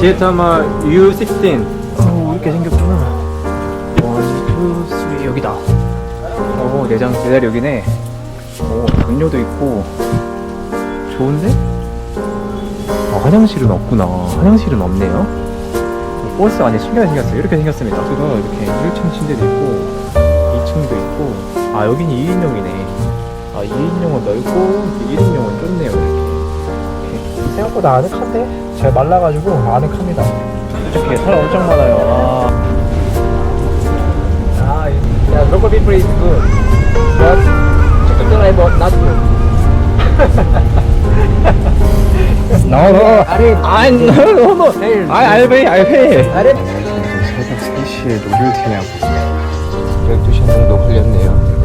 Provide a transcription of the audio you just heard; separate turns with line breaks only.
지에타마 U16 어 이렇게 생겼구나. 원, 투, 쓰리 여기다. 어 내장 배달 여기네. 어 담요도 있고. 좋은데? 어, 화장실은 없구나. 화장실은 없네요. 버스 안에 신기하게 생겼어요. 이렇게 생겼습니다. 그가 이렇게 1층 침대도 있고 2층도 있고. 아 여기는 2인용이네. 아 2인용은 넓고 1인용은 좁네요 이렇게 이렇게. 생각보다 아늑한데? 잘 말라가지고 아늑합니다 이렇게 사람 엄청 많아요 아, 아 yeah, local people is good but chicken driver not good No, no. 아니, no, no. I, I'll pay, I'll pay. 새벽 3시에 노를 티냐고 12시간 정도 걸렸네요